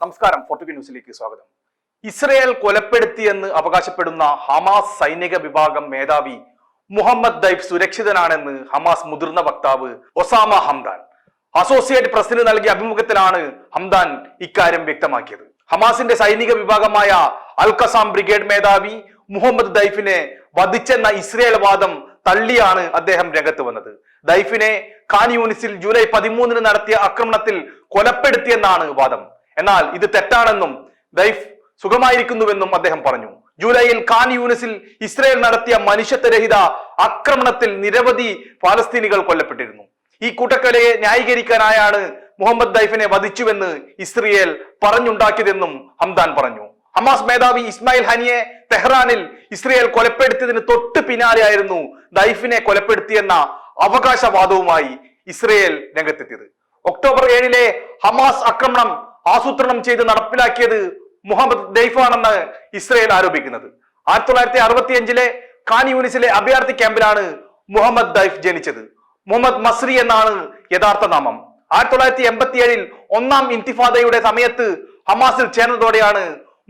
നമസ്കാരം ഫോർട്ടുഗൽ ന്യൂസിലേക്ക് സ്വാഗതം. ഇസ്രയേൽ കൊലപ്പെടുത്തിയെന്ന് അവകാശപ്പെടുന്ന ഹമാസ് സൈനിക വിഭാഗം മേധാവി മുഹമ്മദ് ദൈഫ് സുരക്ഷിതനാണെന്ന് ഹമാസ് മുതിർന്ന വക്താവ് ഒസാമ ഹംദാൻ. അസോസിയേറ്റ് പ്രസിന് നൽകിയ അഭിമുഖത്തിലാണ് ഹംദാൻ ഇക്കാര്യം വ്യക്തമാക്കിയത്. ഹമാസിന്റെ സൈനിക വിഭാഗമായ അൽ കസാം ബ്രിഗേഡ് മേധാവി മുഹമ്മദ് ദൈഫിനെ വധിച്ചെന്ന ഇസ്രയേൽ വാദം തള്ളിയാണ് അദ്ദേഹം രംഗത്ത് വന്നത്. ദൈഫിനെ ഖാൻ യൂണിസിൽ ജൂലൈ പതിമൂന്നിന് നടത്തിയ ആക്രമണത്തിൽ കൊലപ്പെടുത്തിയെന്നാണ് വാദം. എന്നാൽ ഇത് തെറ്റാണെന്നും ദൈഫ് സുഖമായിരിക്കുന്നുവെന്നും അദ്ദേഹം പറഞ്ഞു. ജൂലൈയിൽ ഖാൻ യൂണിസിൽ ഇസ്രയേൽ നടത്തിയ മനുഷ്യത്വരഹിത ആക്രമണത്തിൽ നിരവധി പാലസ്തീനികൾ കൊല്ലപ്പെട്ടിരുന്നു. ഈ കൂട്ടക്കൊലയെ ന്യായീകരിക്കാനായാണ് മുഹമ്മദ് ദൈഫിനെ വധിച്ചുവെന്ന് ഇസ്രയേൽ പറഞ്ഞുണ്ടാക്കിയതെന്നും ഹംദാൻ പറഞ്ഞു. ഹമാസ് മേധാവി ഇസ്മായിൽ ഹനിയെ തെഹ്റാനിൽ ഇസ്രയേൽ കൊലപ്പെടുത്തിയതിന് തൊട്ട് പിന്നാലെയായിരുന്നു ദൈഫിനെ കൊലപ്പെടുത്തിയെന്ന അവകാശവാദവുമായി ഇസ്രയേൽ രംഗത്തെത്തിയത്. ഒക്ടോബർ ഏഴിലെ ഹമാസ് ആക്രമണം ആസൂത്രണം ചെയ്ത് നടപ്പിലാക്കിയത് മുഹമ്മദ് ദൈഫാണെന്ന് ഇസ്രയേൽ ആരോപിക്കുന്നത്. ആയിരത്തി തൊള്ളായിരത്തി അറുപത്തി അഞ്ചിലെ ഖാൻ യൂണിസിലെ അഭയാർത്ഥി ക്യാമ്പിലാണ് മുഹമ്മദ് ദൈഫ് ജനിച്ചത്. മുഹമ്മദ് മസ്രി എന്നാണ് യഥാർത്ഥ നാമം. ആയിരത്തി തൊള്ളായിരത്തി എൺപത്തി ഏഴിൽ ഒന്നാം ഇൻതിഫാദയുടെ സമയത്ത് ഹമാസിൽ ചേർന്നതോടെയാണ്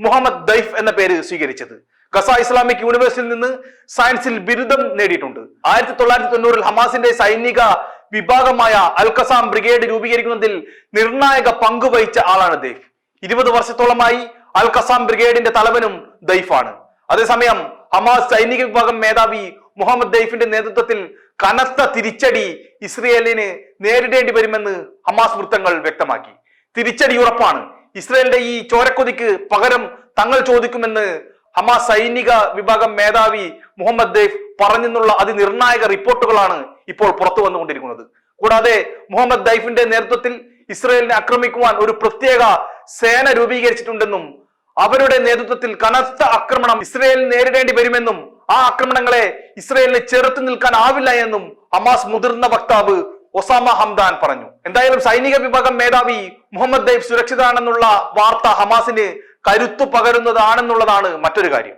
മുഹമ്മദ് ദൈഫ് എന്ന പേര് സ്വീകരിച്ചത്. ഗസ ഇസ്ലാമിക് യൂണിവേഴ്സിറ്റിയിൽ നിന്ന് സയൻസിൽ ബിരുദം നേടിയിട്ടുണ്ട്. ആയിരത്തി തൊള്ളായിരത്തി തൊണ്ണൂറിൽ ഹമാസിന്റെ സൈനിക വിഭാഗമായ അൽക്കസാം ബ്രിഗേഡ് രൂപീകരിക്കുന്നതിൽ നിർണായക പങ്ക് വഹിച്ച ആളാണ് ദൈഫ്. ഇരുപത് വർഷത്തോളമായി അൽക്കസാം ബ്രിഗേഡിന്റെ തലവനും ദൈഫാണ്. അതേസമയം ഹമാസ് സൈനിക വിഭാഗം മേധാവി മുഹമ്മദ് ദൈഫിന്റെ നേതൃത്വത്തിൽ കനത്ത തിരിച്ചടി ഇസ്രയേലിന് നേരിടേണ്ടി വരുമെന്ന് ഹമാസ് വൃത്തങ്ങൾ വ്യക്തമാക്കി. തിരിച്ചടി ഉറപ്പാണ്. ഇസ്രയേലിന്റെ ഈ ചോരക്കൊതിക്ക് പകരം തങ്ങൾ ചോദിക്കുമെന്ന് ഹമാസ് സൈനിക വിഭാഗം മേധാവി മുഹമ്മദ് ദൈഫ് പറഞ്ഞെന്നുള്ള അതിനിർണായക റിപ്പോർട്ടുകളാണ് ഇപ്പോൾ പുറത്തു വന്നുകൊണ്ടിരിക്കുന്നത്. കൂടാതെ മുഹമ്മദ് ദൈഫിന്റെ നേതൃത്വത്തിൽ ഇസ്രയേലിനെ ആക്രമിക്കുവാൻ ഒരു പ്രത്യേക സേന രൂപീകരിച്ചിട്ടുണ്ടെന്നും അവരുടെ നേതൃത്വത്തിൽ കനത്ത ആക്രമണം ഇസ്രയേൽ നേരിടേണ്ടി വരുമെന്നും ആ ആക്രമണങ്ങളെ ഇസ്രയേലിന് ചെറുത്തു നിൽക്കാൻ ആവില്ല എന്നും ഹമാസ് മുതിർന്ന വക്താവ് ഒസാമ ഹംദാൻ പറഞ്ഞു. എന്തായാലും സൈനിക വിഭാഗം മേധാവി മുഹമ്മദ് ദൈഫ് സുരക്ഷിതനാണെന്നുള്ള വാർത്ത ഹമാസിന് കരുത്തു പകരുന്നതാണെന്നുള്ളതാണ് മറ്റൊരു കാര്യം.